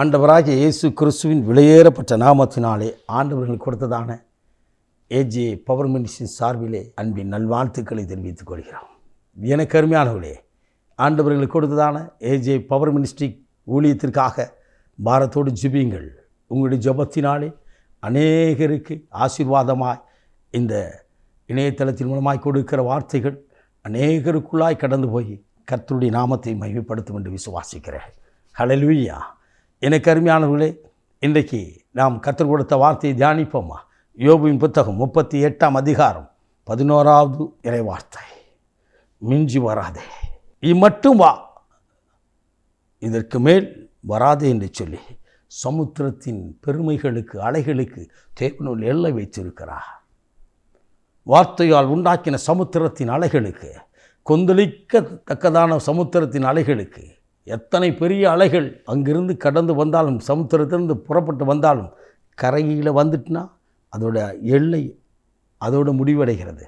ஆண்டவராகிய இயேசு கிறிஸ்துவின் விலையேறப்பட்ட நாமத்தினாலே ஆண்டவர்கள் கொடுத்ததான ஏஜே பவர் மினிஸ்டின் சார்பிலே அன்பின் நல்வாழ்த்துக்களை தெரிவித்துக் கொள்கிறோம். எனக்கு அருமையானவர்களே ஆண்டவர்களுக்கு கொடுத்ததான ஏஜே பவர் மினிஸ்ட்ரி ஊழியத்திற்காக பாரத்தோடு ஜிபியுங்கள். உங்களுடைய ஜெபத்தினாலே அநேகருக்கு ஆசீர்வாதமாய் இந்த இணையதளத்தின் மூலமாய் கொடுக்கிற வார்த்தைகள் அநேகருக்குள்ளாய் கடந்து போய் கர்த்தருடைய நாமத்தை மகிமைப்படுத்தும் என்று விசுவாசிக்கிறேன். ஹலலுயா எனக்கு அருமையானவர்களே இன்றைக்கு நாம் கற்றுக் கொடுத்த வார்த்தையை தியானிப்போமா? யோபுவின் புத்தகம் முப்பத்தி எட்டாம் அதிகாரம் பதினோராவது இறைவார்த்தை. மிஞ்சி வராதே. இம்மட்டும் வா. இதற்கு மேல் வராதே என்று சொல்லி சமுத்திரத்தின் பெருமைகளுக்கு அலைகளுக்கு தேவனுள் எல்லை வைத்திருக்கிறார். வார்த்தையால் உண்டாக்கின சமுத்திரத்தின் அலைகளுக்கு கொந்தளிக்கத்தக்கதான சமுத்திரத்தின் அலைகளுக்கு எத்தனை பெரிய அலைகள் அங்கிருந்து கடந்து வந்தாலும் சமுத்திரத்திலிருந்து புறப்பட்டு வந்தாலும் கரையில் வந்துட்டுனா அதோட எல்லை அதோட முடிவடைகிறது.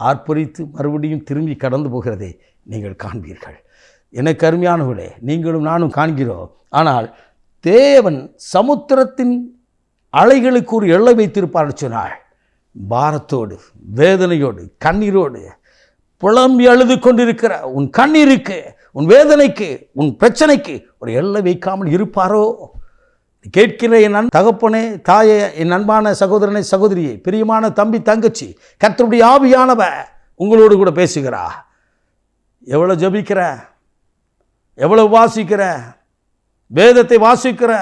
ஆர்ப்பரித்து மறுபடியும் திரும்பி கடந்து போகிறதை நீங்கள் காண்பீர்கள். எனக்கு அருமையானவர்களே நீங்களும் நானும் காண்கிறோம். ஆனால் தேவன் சமுத்திரத்தின் அலைகளுக்கு ஒரு எல்லை வைத்திருப்பார்னு சொன்னால் பாரத்தோடு வேதனையோடு கண்ணீரோடு புலம்பி அழுது கொண்டிருக்கிற உன் கண்ணீருக்கு உன் வேதனைக்கு உன் பிரச்சனைக்கு ஒரு எல்லை வைக்காமல் இருப்பாரோ? கேட்கிற என் அன் தகப்பனே தாயே என் அன்பான சகோதரனை சகோதரியை பிரியமான தம்பி தங்கச்சி கத்தருடைய ஆவியானவ உங்களோடு கூட பேசுகிறா. எவ்வளோ ஜபிக்கிற? எவ்வளோ வாசிக்கிற? வேதத்தை வாசிக்கிற?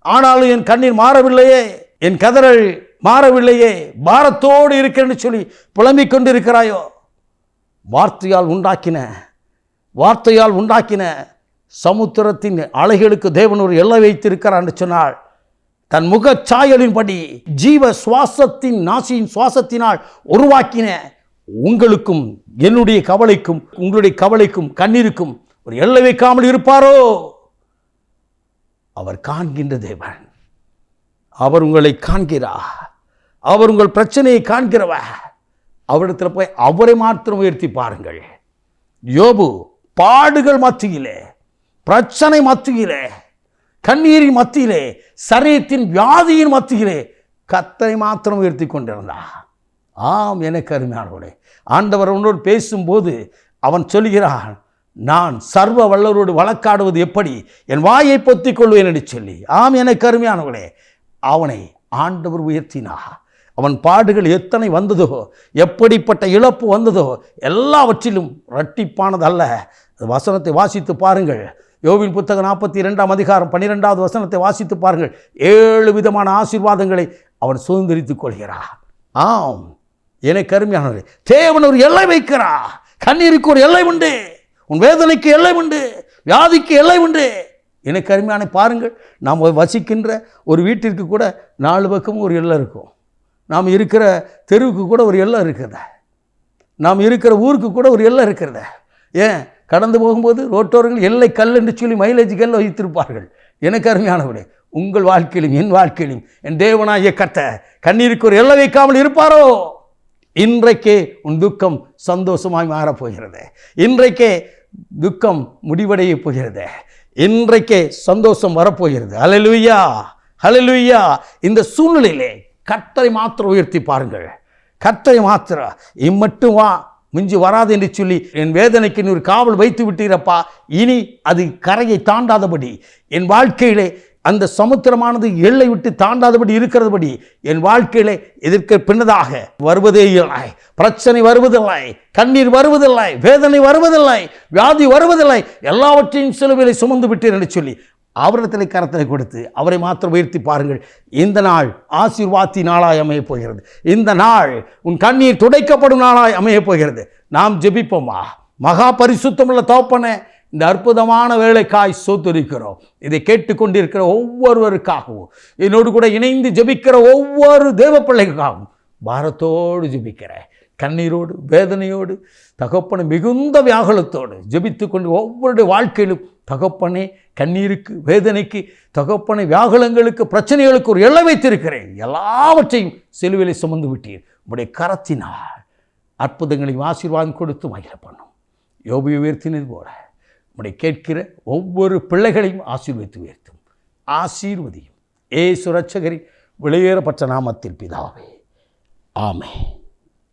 ஆனாலும் என் கண்ணீர் மாறவில்லையே என் கதறல் மாறவில்லையே பாரத்தோடு இருக்கிறேன்னு சொல்லி புலம்பிக் கொண்டிருக்கிறாயோ? வார்த்தையால் உண்டாக்கின வார்த்தையால் உண்டாக்கின சமுத்திரத்தின் அலைகளுக்கு தேவன் ஒரு எல்லை வைத்திருக்கிறார் என்று சொன்னால் தன் முகச் சாயலின்படி ஜீவ சுவாசத்தின் நாசியின் சுவாசத்தினால் உருவாக்கின உங்களுக்கும் என்னுடைய கவலைக்கும் உங்களுடைய கவலைக்கும் கண்ணீருக்கும் ஒரு எல்லை வைக்காமல் இருப்பாரோ? அவர் காண்கின்ற தேவன். அவர் உங்களை காண்கிறார். அவர் உங்கள் பிரச்சனையை காண்கிறவர். அவரிடத்தில் போய் அவரை மாத்திரம் உயர்த்தி பாருங்கள். யோபு பாடுகள் மத்தியிலே பிரச்சனை மத்தியிலே கண்ணீரின் மத்தியிலே சரீரத்தின் வியாதியின் மத்தியிலே கத்தனை மாத்திரம் உயர்த்தி கொண்டிருந்தார் ஆம் எனக்கு அருமையானவர்களே. ஆண்டவர் உன்னோடு பேசும்போது அவன் சொல்கிறான் நான் சர்வ வல்லவரோடு வழக்காடுவது எப்படி? என் வாயை பொத்திக் கொள்வேன் என்று சொல்லி. ஆம் எனக்கு அருமையானவர்களே. அவனை ஆண்டவர் உயர்த்தினா அவன் பாடுகள் எத்தனை வந்ததோ எப்படிப்பட்ட இழப்பு வந்ததோ எல்லாவற்றிலும் இரட்டிப்பானதல்ல. வசனத்தை வாசித்து பாருங்கள். யோவின் புத்தகம் நாற்பத்தி இரண்டாம் அதிகாரம் பன்னிரெண்டாவது வசனத்தை வாசித்து பாருங்கள். ஏழு விதமான ஆசீர்வாதங்களை அவன் சுதந்திரித்துக் கொள்கிறார் ஆம் என கருமையானவர் தேவன் ஒரு எல்லை வைக்கிறா. கண்ணீருக்கு ஒரு எல்லை உண்டு உன் வேதனைக்கு எல்லை உண்டு வியாதிக்கு எல்லை உண்டு. என கருமையான பாருங்கள் நாம் வசிக்கின்ற ஒரு வீட்டிற்கு கூட நாலு பக்கமும் ஒரு எல்லை இருக்கும். நாம் இருக்கிற தெருவுக்கு கூட ஒரு எல்லை இருக்கிறத? நாம் இருக்கிற ஊருக்கு கூட ஒரு எல்லை இருக்கிறத? ஏன்? கடந்து போகும்போது ரோட்டோரங்கள் எல்லை கல் என்று சொல்லி மைலேஜ் கல் வைத்திருப்பார்கள். எனக்கு அருமையானவரே உங்கள் வாழ்க்கையிலும் என் வாழ்க்கையிலும் என் தேவனாகிய கத்த கண்ணீருக்கு ஒரு எல்லை வைக்காமல் இருப்பாரோ? இன்றைக்கே உன் துக்கம் சந்தோஷமாய் மாறப்போகிறது. இன்றைக்கே துக்கம் முடிவடைய போகிறது. இன்றைக்கே சந்தோஷம் வரப்போகிறது. ஹalleluya ஹalleluya இந்த சூழ்நிலையிலே கத்தரை மாத்திரம் உயர்த்தி பாருங்கள். கத்தரை மாத்திரம் இம்மட்டும் வா மிஞ்சி வராது என்று சொல்லி என் வேதனைக்கு நீ ஒரு காவல் வைத்து விட்டீரப்பா. இனி அது கரையை தாண்டாதபடி. என் வாழ்க்கையிலே அந்த சமுத்திரமானது எல்லை விட்டு தாண்டாதபடி இருக்கிறதுபடி. என் வாழ்க்கையிலே எதிர்க்க பின்னதாக வருவதே இல்லை. பிரச்சனை வருவதில்லை. கண்ணீர் வருவதில்லை. வேதனை வருவதில்லை. வியாதி வருவதில்லை. எல்லாவற்றையும் சிலுவையில் சுமந்து விட்டேன் என்று சொல்லி அவரிடத்தில் கரத்தில் கொடுத்து அவரை மாத்திரம் உயர்த்தி பாருங்கள். இந்த நாள் ஆசீர்வாத்தி நாளாய் அமையப் போகிறது. இந்த நாள் உன் கண்ணீர் துடைக்கப்படும் நாளாய் அமையப் போகிறது. நாம் ஜெபிப்போமா? மகா பரிசுத்தமுள்ள தோப்பனை இந்த அற்புதமான வேலைக்காய் சோத்துரிக்கிறோம். இதை கேட்டுக்கொண்டிருக்கிற ஒவ்வொருவருக்காகவும் என்னோடு கூட இணைந்து ஜெபிக்கிற ஒவ்வொரு தேவ பிள்ளைக்காகவும் பாரத்தோடு ஜெபிக்கிறேன். கண்ணீரோடு வேதனையோடு தகப்பனை மிகுந்த வியாகுலத்தோடு ஜெபித்து கொண்டு ஒவ்வொருடைய வாழ்க்கையிலும் தகப்பனே கண்ணீருக்கு வேதனைக்கு தகப்பனை வியாகுலங்களுக்கு பிரச்சனைகளுக்கு ஒரு எல்லை வைத்திருக்கிறேன். எல்லாவற்றையும் செலுவிலை சுமந்து விட்டீர். உடைய கரத்தினால் அற்புதங்களையும் ஆசீர்வாதம் கொடுத்து மகிழ பண்ணும். யோபி உயர்த்தினது போல உடைய கேட்கிற ஒவ்வொரு பிள்ளைகளையும் ஆசீர்வதித்து உயர்த்தும். ஆசீர்வதியும். ஏ ரட்சகரி வெளியேறப்பட்ட நாமத்தில் பிதாவே. ஆமே